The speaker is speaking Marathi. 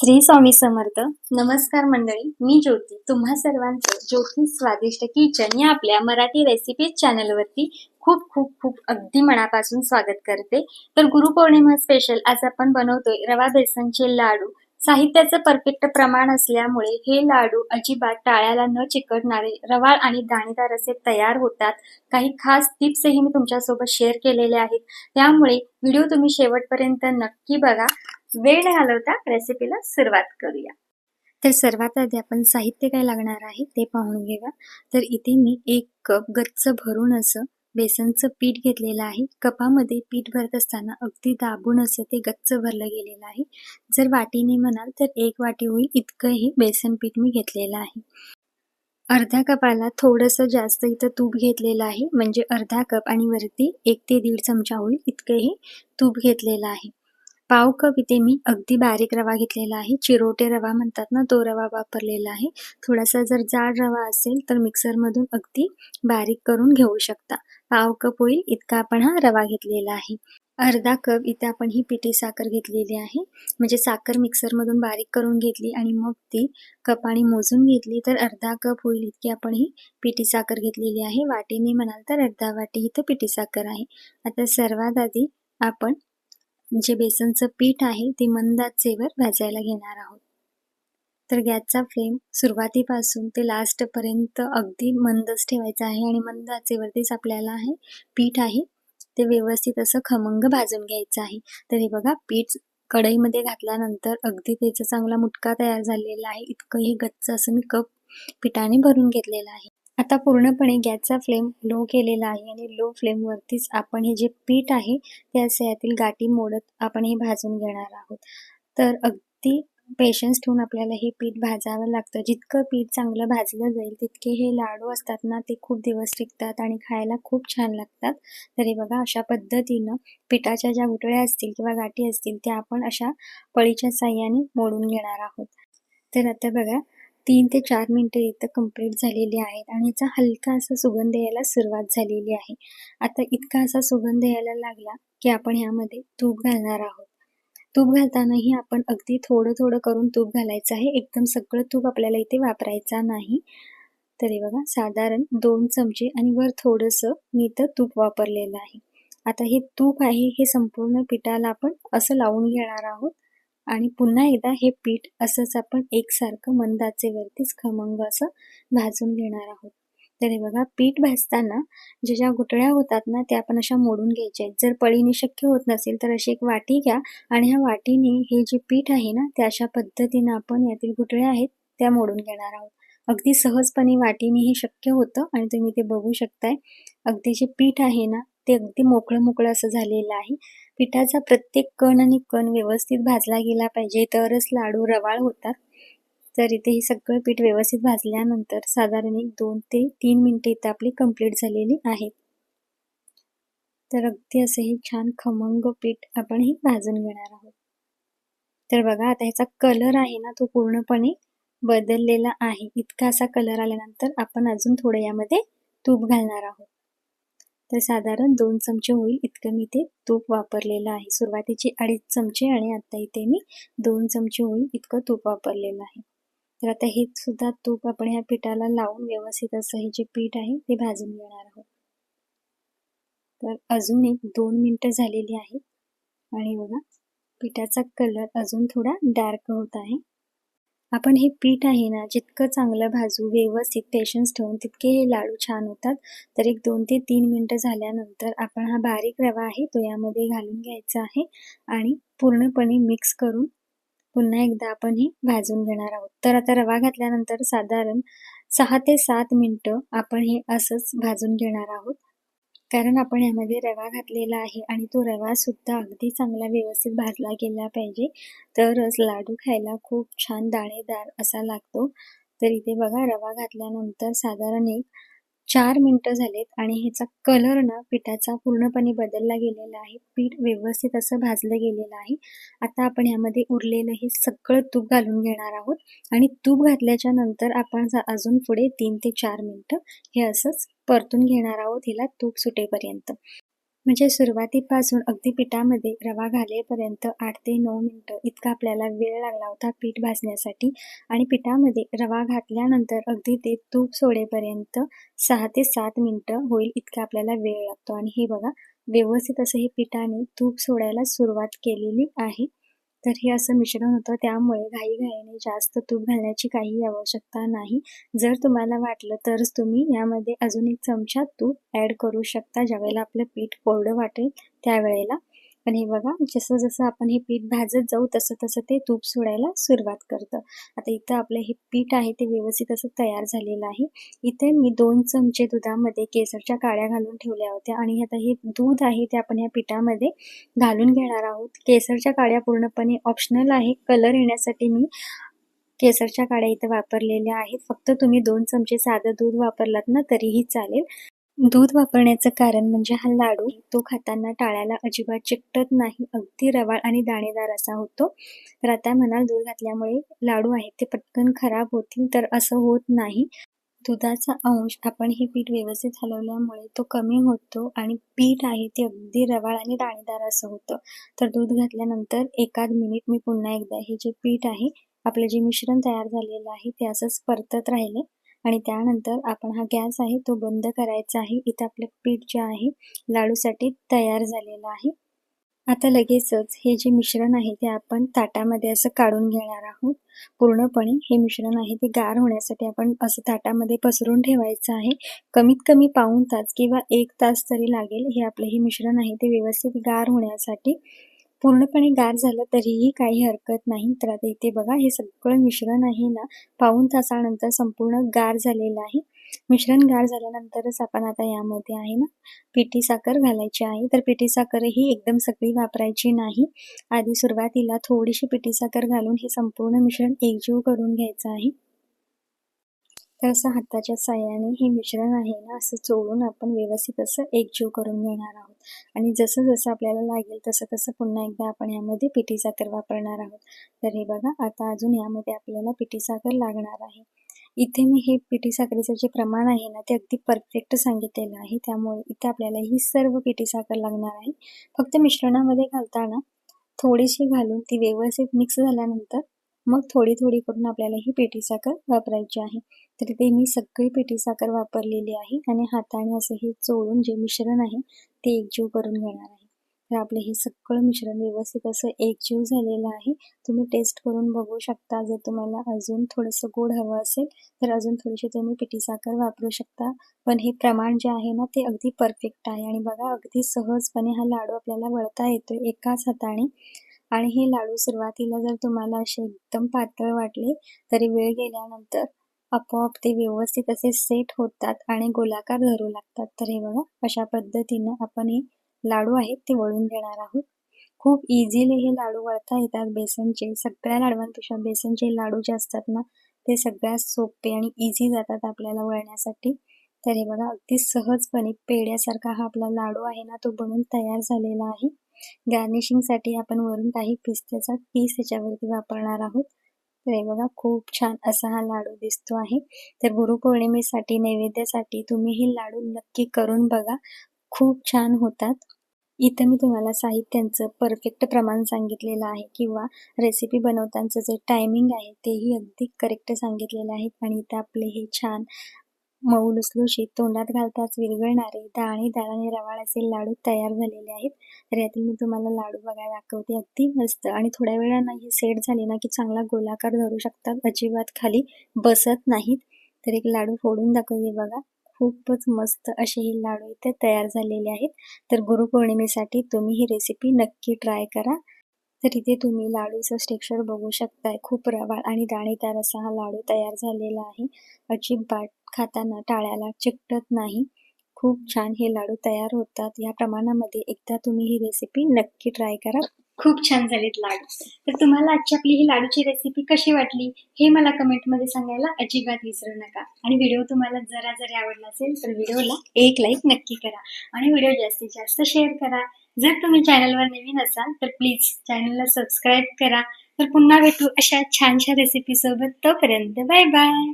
श्री स्वामी समर्थ. नमस्कार मंडळी मी ज्योती. तुम्हा सर्वांचं ज्योती स्वादिष्ट किचन या आपल्या मराठी रेसिपीज चॅनलवरती खूप खूप खूप अगदी मनापासून स्वागत करते. तर गुरुपौर्णिमा स्पेशल आज आपण बनवतोय रवा बेसनचे लाडू. साहित्याचं परफेक्ट प्रमाण असल्यामुळे हे लाडू अजिबात टाळ्याला न चिकटणारे रवाळ आणि दाणेदार असे तयार होतात. काही खास टिप्सही मी तुमच्यासोबत शेअर केलेले आहेत. त्यामुळे व्हिडिओ तुम्ही शेवटपर्यंत नक्की बघा. वेळ घालवता रेसिपीला सुरुवात करूया. तर सर्वात आधी आपण साहित्य काय लागणार आहे ते पाहून घेऊया. तर इथे मी एक कप गच्च भरून असं बेसनचं पीठ घेतलेलं आहे. कपामध्ये पीठ भरत असताना अगदी दाबून असं ते गच्च भरलं गेलेलं आहे. जर वाटीने म्हणाल तर एक वाटी होईल इतकंही बेसन पीठ मी घेतलेलं आहे. अर्ध्या कपाला थोडंसं जास्त इथं तूप घेतलेलं आहे. म्हणजे अर्धा कप आणि वरती एक ते दीड चमचा होईल इतकंही तूप घेतलेलं आहे. पाव कप इथे मी अगदी बारीक रवा घेतलेला आहे. चिरोटे रवा म्हणतात ना तो रवा वापरलेला आहे. थोडासा जर जाड रवा असेल तर मिक्सरमधून अगदी बारीक करून घेऊ शकता. पाव कप होईल इतका आपण हा रवा घेतलेला आहे. अर्धा कप इथे आपण ही पिठी साखर घेतलेली आहे. म्हणजे साखर मिक्सरमधून बारीक करून घेतली आणि मग ती कपाने मोजून घेतली तर अर्धा कप होईल इतकी आपण ही पिठी साखर घेतलेली आहे. वाटीने म्हणाल तर अर्धा वाटी इथं पिठी साखर आहे. आता सर्वात आधी आपण जे बेसनचं पीठ आहे ते मंद आचेवर भाजायला घेणार आहोत. तर गॅसचा फ्लेम सुरुवातीपासून ते लास्टपर्यंत अगदी मंदच ठेवायचा आहे आणि मंद आचेवरतीच आपल्याला हे पीठ आहे ते व्यवस्थित असं खमंग भाजून घ्यायचं आहे. तर हे बघा पीठ कढईमध्ये घातल्यानंतर अगदी त्याचा चांगला मुटका तयार झालेला आहे. इतकं हे गच्च असं मी कप पिठाने भरून घेतलेलं आहे. आता पूर्णपणे गॅसचा फ्लेम लो केलेला आहे आणि लो फ्लेमवरतीच आपण हे जे पीठ आहे त्या यातील गाठी मोडत आपण हे भाजून घेणार आहोत. तर अगदी पेशन्स ठेवून आपल्याला हे पीठ भाजावं लागतं. जितकं पीठ चांगलं भाजलं जाईल तितके हे लाडू असतात ना ते खूप दिवस टिकतात आणि खायला खूप छान लागतात. तर हे बघा अशा पद्धतीनं पिठाच्या ज्या गुटळ्या असतील किंवा गाठी असतील त्या आपण अशा पळीच्या साह्याने मोडून घेणार आहोत. तर आता बघा तीन ते चार मिनटं इथं कंप्लीट झालेली आहेत आणि याचा हलका असा सुगंध यायला सुरुवात झालेली आहे. आता इतका असा सुगंध यायला लागला की आपण ह्यामध्ये तूप घालणार आहोत. तूप घालतानाही आपण अगदी थोडं थोडं करून तूप घालायचं आहे. एकदम सगळं तूप आपल्याला इथे वापरायचा नाही. तरी बघा साधारण दोन चमचे आणि वर थोडंसं मी इथं तूप वापरलेलं आहे. आता हे तूप आहे हे संपूर्ण पिठाला आपण असं लावून घेणार आहोत. आणि पुन्हा एकदा हे पीठ असंच आपण एकसारखं मंदाचेवरतीच खमंग असं भाजून घेणार आहोत. तर हे बघा पीठ भाजताना ज्या ज्या गुटळ्या होतात ना त्या आपण अशा मोडून घ्यायच्या आहेत. जर पळीने शक्य होत नसेल तर अशी एक वाटी घ्या आणि ह्या वाटीने हे जे पीठ आहे ना त्या अशा पद्धतीनं आपण यातील गुटळ्या आहेत त्या मोडून घेणार आहोत. अगदी सहजपणे वाटीने हे शक्य होतं आणि तुम्ही ते बघू शकताय. अगदी जे पीठ आहे ना ते अगदी मोकळं मोकळं असं झालेलं आहे. पिठाचा प्रत्येक कण आणि कण व्यवस्थित भाजला गेला पाहिजे. तरच लाडू रवाळ होतात. तर इथे हे सगळं पीठ व्यवस्थित भाजल्यानंतर साधारण एक दोन ते तीन मिनटं इथं आपली कंप्लीट झालेली आहेत तर अगदी असं हे छान खमंग पीठ आपण हे भाजून घेणार आहोत. तर बघा आता ह्याचा कलर आहे ना तो पूर्णपणे बदललेला आहे. इतका असा कलर आल्यानंतर आपण अजून थोडं यामध्ये तूप घालणार आहोत. तर साधारण दोन चमचे होईल इतकं मी ते तूप वापरलेलं आहे. सुरुवातीचे अडीच चमचे आणि आता इथे मी दोन चमचे होईल इतकं तूप वापरलेलं आहे. तर आता हे सुद्धा तूप आपण ह्या पिठाला लावून व्यवस्थित असं हे जे पीठ आहे ते भाजून घेणार आहोत. तर अजून एक दोन मिनटं झालेली आहेत. आणि बघा पिठाचा कलर अजून थोडा डार्क होत आहे. आपण हे पीठ आहे ना जितकं चांगलं भाजू व्यवस्थित पेशन्स ठेवून तितके हे लाडू छान होतात. तर एक दोन ते तीन मिनटं झाल्यानंतर आपण हा बारीक रवा आहे तो यामध्ये घालून घ्यायचा आहे आणि पूर्णपणे मिक्स करून पुन्हा एकदा आपण हे भाजून घेणार आहोत. तर आता रवा घातल्यानंतर साधारण सहा ते सात मिनटं आपण हे असंच भाजून घेणार आहोत. कारण आपण यामध्ये रवा घातलेला आहे आणि तो रवा सुद्धा अगदी चांगला व्यवस्थित भाजला गेला पाहिजे. तरच लाडू खायला खूप छान दाणेदार असा लागतो. तर इथे बघा रवा घातल्यानंतर साधारण एक चार मिनटं झालेत आणि ह्याचा कलर ना पिठाचा पूर्णपणे बदलला गेलेला आहे. पीठ व्यवस्थित असं भाजलं गेलेलं आहे. आता आपण ह्यामध्ये उरलेलं हे सगळं तूप घालून घेणार आहोत. आणि तूप घातल्याच्या नंतर आपण अजून पुढे तीन ते चार मिनटं हे असंच परतून घेणार आहोत हिला तूप सुटेपर्यंत. म्हणजे सुरुवातीपासून अगदी पिठामध्ये रवा घालेपर्यंत आठ ते नऊ मिनटं इतका आपल्याला वेळ लागला होता पीठ भाजण्यासाठी. आणि पिठामध्ये रवा घातल्यानंतर अगदी ते तूप सोडेपर्यंत सहा ते सात मिनटं होईल इतका आपल्याला वेळ लागतो. आणि हे बघा व्यवस्थित असं हे पिठाने तूप सोडायला सुरुवात केलेली आहे. तर हे असं मिश्रण होतं. त्यामुळे घाईघाईने जास्त तूप घालण्याची काही आवश्यकता नाही. जर तुम्हाला वाटलं तरच तुम्ही यामध्ये अजून एक चमचा तूप ॲड करू शकता. ज्यावेळेला आपलं पीठ कोरडं वाटेल त्यावेळेला. पण हे बघा जसं जसं आपण हे पीठ भाजत जाऊ तसं तसं ते तूप सोडायला सुरुवात करतं. आता इथं आपलं हे पीठ आहे ते व्यवस्थित असं तयार झालेलं आहे. इथे मी दोन चमचे दुधामध्ये केसरच्या काळ्या घालून ठेवल्या होत्या आणि आता हे दूध आहे ते आपण या पिठामध्ये घालून घेणार आहोत. केसरच्या काड्या पूर्णपणे ऑप्शनल आहे. कलर येण्यासाठी मी केसरच्या काड्या इथं वापरलेल्या आहेत. फक्त तुम्ही दोन चमचे साधं दूध वापरलात ना तरीही चालेल. दूध वापरण्याचं कारण म्हणजे हा लाडू तो खाताना टाळ्याला अजिबात चिकटत नाही अगदी रवाळ आणि दाणेदार असा होतो. तर आता म्हणाल दूध घातल्यामुळे लाडू आहेत ते पटकन खराब होतील तर असं होत नाही. दुधाचा अंश आपण हे पीठ व्यवस्थित हलवल्यामुळे तो कमी होतो आणि पीठ आहे ते अगदी रवाळ आणि दाणेदार असं होतं. तर दूध घातल्यानंतर एकाद मिनिट मी पुन्हा एकदा हे जे पीठ आहे आपलं जे मिश्रण तयार झालेलं आहे ते असंच परतत राहिले. आणि त्यानंतर आपण हा गॅस आहे तो बंद करायचा आहे. इथं आपलं पीठ जे आहे लाडूसाठी तयार झालेलं आहे. आता लगेचच हे जे मिश्रण आहे ते आपण ताटामध्ये असं काढून घेणार आहोत. पूर्णपणे हे मिश्रण आहे ते गार होण्यासाठी आपण असं ताटामध्ये पसरून ठेवायचं आहे. कमीत कमी पाऊन तास किंवा एक तास तरी लागेल हे आपलं हे मिश्रण आहे ते व्यवस्थित गार होण्यासाठी. पूर्णपणे गार झालं तरीही काही हरकत नाही. तर आता इथे बघा हे सगळं मिश्रण आहे ना पाऊन तासानंतर संपूर्ण गार झालेलं आहे. मिश्रण गार झाल्यानंतरच आपण आता यामध्ये आहे ना पिठी साखर घालायची आहे. तर पिठी साखर ही एकदम सगळी वापरायची नाही. आधी सुरुवातीला थोडीशी पिठी साखर घालून हे संपूर्ण मिश्रण एकजीव करून घ्यायचं आहे. तर असं हाताच्या साह्याने हे मिश्रण आहे ना असं चोळून आपण व्यवस्थित असं एकजीव करून घेणार आहोत. आणि जसं जसं आपल्याला लागेल तसं तसं पुन्हा एकदा आपण यामध्ये पिठी साखर वापरणार आहोत. तर हे बघा आता अजून यामध्ये आपल्याला पिठी साखर लागणार आहे. इथे मी हे पिठी साखरेचं जे प्रमाण आहे ना ते अगदी परफेक्ट सांगितलेलं आहे. त्यामुळे इथे आपल्याला ही सर्व पिठी साखर लागणार आहे. फक्त मिश्रणामध्ये घालताना थोडीशी घालून ती व्यवस्थित मिक्स झाल्यानंतर मग थोडी थोडी करून आपल्याला ही पेटी साखर वापरायची आहे. तर ते मी सगळी पेटी साखर वापरलेली आहे आणि हाताने असं हे चोळून जे मिश्रण आहे ते एकजीव करून घेणार आहे. तर आपलं हे सगळं मिश्रण व्यवस्थित असं एकजीव झालेलं आहे. तुम्ही टेस्ट करून बघू शकता. जर तुम्हाला अजून थोडंसं गोड हवं असेल तर अजून थोडीशी तुम्ही पिठी साखर वापरू शकता. पण हे प्रमाण जे आहे ना ते अगदी परफेक्ट आहे. आणि बघा अगदी सहजपणे हा लाडू आपल्याला वळता येतो एकाच हाताने. आणि हे लाडू सुरुवातीला जर तुम्हाला असे एकदम पातळ वाटले तरी वेळ गेल्यानंतर आपोआप ते व्यवस्थित असे सेट होतात आणि गोलाकार धरू लागतात. तर हे बघा अशा पद्धतीनं आपण हे लाडू आहेत ते वळून घेणार आहोत. खूप इझिली हे लाडू वळता येतात बेसनचे. सगळ्या लाडवांपेक्षा बेसनचे लाडू जे असतात ना ते सगळ्यात सोपे आणि इझी जातात आपल्याला वळण्यासाठी. तर हे बघा अगदी सहजपणे पेड्यासारखा हा आपला लाडू आहे ना तो बनून तयार झालेला आहे. गार्निशिंगसाठी आपण वरून काही पिस्त्याचा पीस याच्यावरती वापरणार आहोत. तर हे बघा खूप छान असा हा लाडू दिसतो आहे. तर गुरुपौर्णिमेसाठी नैवेद्यासाठी तुम्ही हे लाडू नक्की करून बघा. खूप छान होतात. इथं मी तुम्हाला साहित्यांचं परफेक्ट प्रमाण सांगितलेलं आहे किंवा रेसिपी बनवतानाचं जे टायमिंग आहे तेही अगदी करेक्ट सांगितलेलं आहे. आणि इथं आपले हे छान मऊ लुसलुशीत तोंडात घालताच विरघळणारे दाणेदार आणि रवाळ असे लाडू तयार झालेले आहेत. तर यातील मी तुम्हाला लाडू बघायला दाखवते. अगदी मस्त आणि थोड्या वेळानं हे सेट झाले ना की चांगला गोलाकार धरू शकतात अजिबात खाली बसत नाहीत. तर एक लाडू फोडून दाखवते बघा. खूपच मस्त असे हे लाडू इथे तयार झालेले आहेत. तर गुरुपौर्णिमेसाठी तुम्ही ही रेसिपी नक्की ट्राय करा. तर इथे तुम्ही लाडूचं स्टेक्चर बघू शकताय. खूप रवाळ आणि दाणेदार असा हा लाडू तयार झालेला आहे. अजिबात खाताना टाळ्याला चिकटत नाही. खूप छान हे लाडू तयार होतात. या प्रमाणामध्ये एकदा तुम्ही ही रेसिपी नक्की ट्राय करा. खूप छान झालेत लाडू. तर तुम्हाला आजची आपली ही लाडूची रेसिपी कशी वाटली हे मला कमेंटमध्ये सांगायला अजिबात विसरू नका. आणि व्हिडिओ तुम्हाला जरा जरी आवडला असेल तर व्हिडिओला एक लाईक नक्की करा. आणि व्हिडिओ जास्तीत जास्त शेअर करा. जर तुम्ही चॅनलवर नवीन असाल तर प्लीज चॅनलला सबस्क्राईब करा. तर पुन्हा भेटू अशा छानशा रेसिपी सोबत तोपर्यंत बाय बाय.